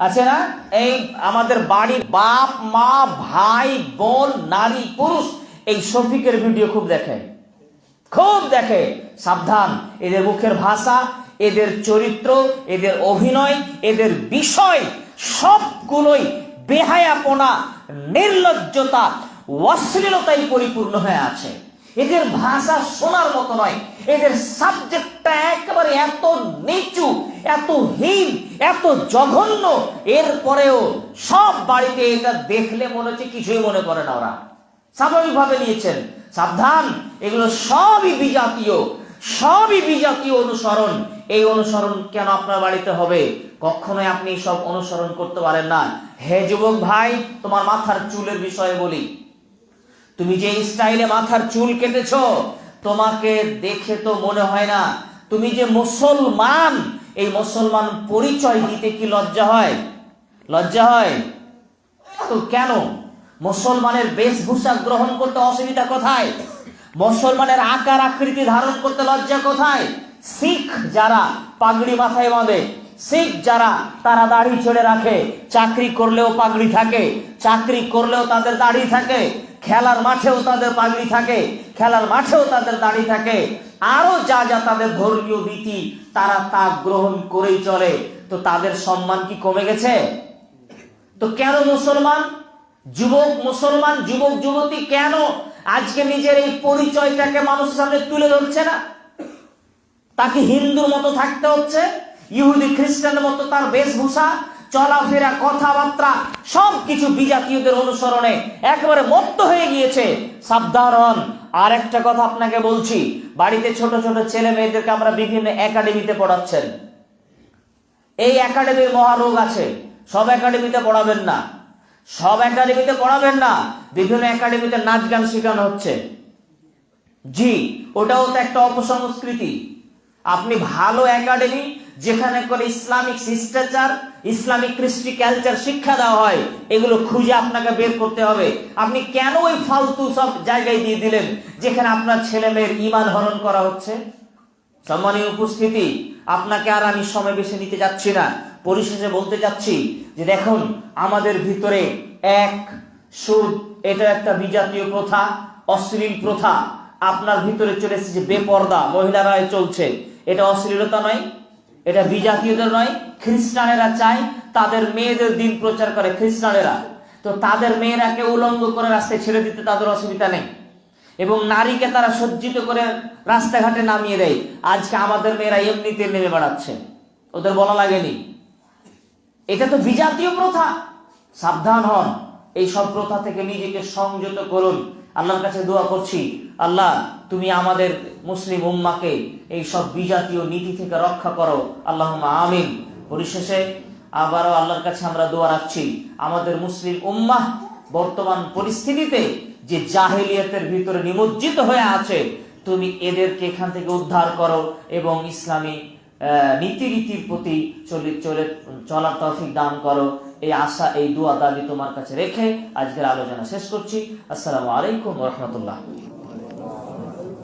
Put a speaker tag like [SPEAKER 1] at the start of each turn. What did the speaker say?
[SPEAKER 1] আছে না? এই আমাদের বাড়ির বাপ, মা, ভাই, বোন, নারী, পুরুষ এই শফিকের ভিডিও খুব দেখে। খুব দেখে। সাবধান। এদের মুখের ভাষা, এদের চরিত্র, এদের অভিনয়, এদের বিষয়, সবগুলোই বেহায়াপনা, নির্লজ্জতা অশ্লীলতায় পরিপূর্ণ হয়ে আছে। এদের ভাষা শোনার মতো নয়। এদের সাবজেক্টটা একেবারে এত নিচু এত হীন, এত জঘন্য, এরপরেও সব বাড়িতে এটা দেখলে মনে হচ্ছে কিছুই মনে করে না ওরা। স্বাভাবিকভাবে নিয়েছেন। সাবধান, এগুলো সবই বিজাতীয় সবই বিজাতীয় অনুসরণ। এই অনুসরণ কেন আপনার বাড়িতে হবে? কখনোই আপনি সব অনুসরণ করতে পারেন না। হে যুবক ভাই, তোমার মাথার চুলের বিষয়ে বলি। তুমি যে স্টাইলে মাথার চুল কেটেছ, তোমাকে দেখে তো মনে হয় না। তুমি যে মুসলমান এই মুসলমান পরিচয় দিতে কি লজ্জা হয়? লজ্জা হয়? তো কেন? মুসলমানের বেশভূষা গ্রহণ করতে অসুবিধা কোথায়? মুসলমানের আকার আকৃতি ধারণ করতে লজ্জা কোথায়? শিখ যারা পাগড়ি মাথায় বাঁধে, শিখ যারা তারা দাড়ি ছেড়ে রাখে, চাকরি করলেও পাগড়ি থাকে, চাকরি করলেও তাদের দাড়ি থাকে, খেলার মাঠেও তাদের পাগড়ি থাকে, খেলার মাঠেও তাদের দাড়ি থাকে আরও যা যা তাদের ধর্মীয় রীতি তারা তা গ্রহণ করেই চলে। তো তাদের সম্মান কি কমে গেছে? তো কেন মুসলমান? যুবক মুসলমান, যুবক, যুবতী কেন আজকে নিজের এই পরিচয়টাকে মানুষের সামনে তুলে ধরছে না? তাকে হিন্দুর মতো থাকতে হচ্ছে, ইহুদি, খ্রিস্টানের মতো তার বেশভূষা চলাফেরা, কথাবার্তা সব কিছু বিজাতীয়দের অনুসরণে একেবারে মত্ত হয়ে গিয়েছে। সাবধান। আর একটা কথা আপনাকে বলছি, বাড়িতে ছোট ছোট ছেলে মেয়েদেরকে আমরা বিভিন্ন একাডেমিতে পড়াচ্ছেন। এই একাডেমির মহারোগ আছে, সব একাডেমিতে পড়াবেন না। সব একাডেমিতে পড়াবেন না, বিভিন্ন একাডেমিতে নাচ গান শেখানো হচ্ছে। জি, ওটাও তো একটা অপসংস্কৃতি। আপনি ভালো একাডেমি যেখানে করে ইসলামিক শিষ্টাচার, ইসলামিক কৃষ্টি কালচার শিক্ষা দেওয়া হয়, এগুলো খুঁজে আপনাকে বের করতে হবে। আপনি কেন ওই ফালতু সব জায়গায় দিয়ে দিলেন, যেখানে আপনার ছেলে মেয়ের ইমান হরণ করা হচ্ছে? সম্মানীয় উপস্থিতি, আপনাকে আর আমি সময় বেশি নিতে যাচ্ছি না। পরিশেষে বলতে চাচ্ছি যে দেখুন, আমাদের ভিতরে এক সুদ এটা একটা বিজাতীয় প্রথা, অশ্লীল প্রথা। আপনার ভিতরে চলে এসেছে বেপর্দা মহিলারা চলছে। এটা অশ্লীলতা নয় এটা বিজাতীয়দের নয়, খ্রিস্টানেরা চায়, তাদের মেয়েদের দিন প্রচার করে খ্রিস্টানেরা। তো তাদের মেয়েরাকে উলঙ্গ করে রাস্তায় ছেড়ে দিতে তাদের অসুবিধা নেই। এবং নারীকে তারা সজ্জিত করে রাস্তাঘাটে নামিয়ে দেয়। আজকে আমাদের মেয়েরা এমনিতে নেমে বেড়াচ্ছে। ওদের বলা লাগেনি। এটা তো বিজাতীয় প্রথা। সাবধান হন। এই সব প্রথা থেকে নিজেকে সংযত করুন। আল্লাহর কাছে দোয়া করছি আল্লাহ তুমি আমাদের মুসলিম উম্মাকে এই সব বিজাতীয় নীতি থেকে রক্ষা করো। আল্লাহ আমিন। পরিশেষে আবারও আল্লাহর কাছে আমরা দোয়া রাখছি আমাদের মুসলিম উম্মাহ বর্তমান পরিস্থিতিতে যে জাহেলিয়াতের ভিতরে নিমজ্জিত হয়ে আছে তুমি এদেরকে এখান থেকে উদ্ধার করো এবং ইসলামী আহ, নীতিরীতির প্রতি চলে চলে চলার তৌফিক দান করো। এই আশা, এই দোয়া দাবি তোমার কাছে রেখে আজকের আলোচনা শেষ করছি। আসসালামু আলাইকুম রহমতুল্লাহ।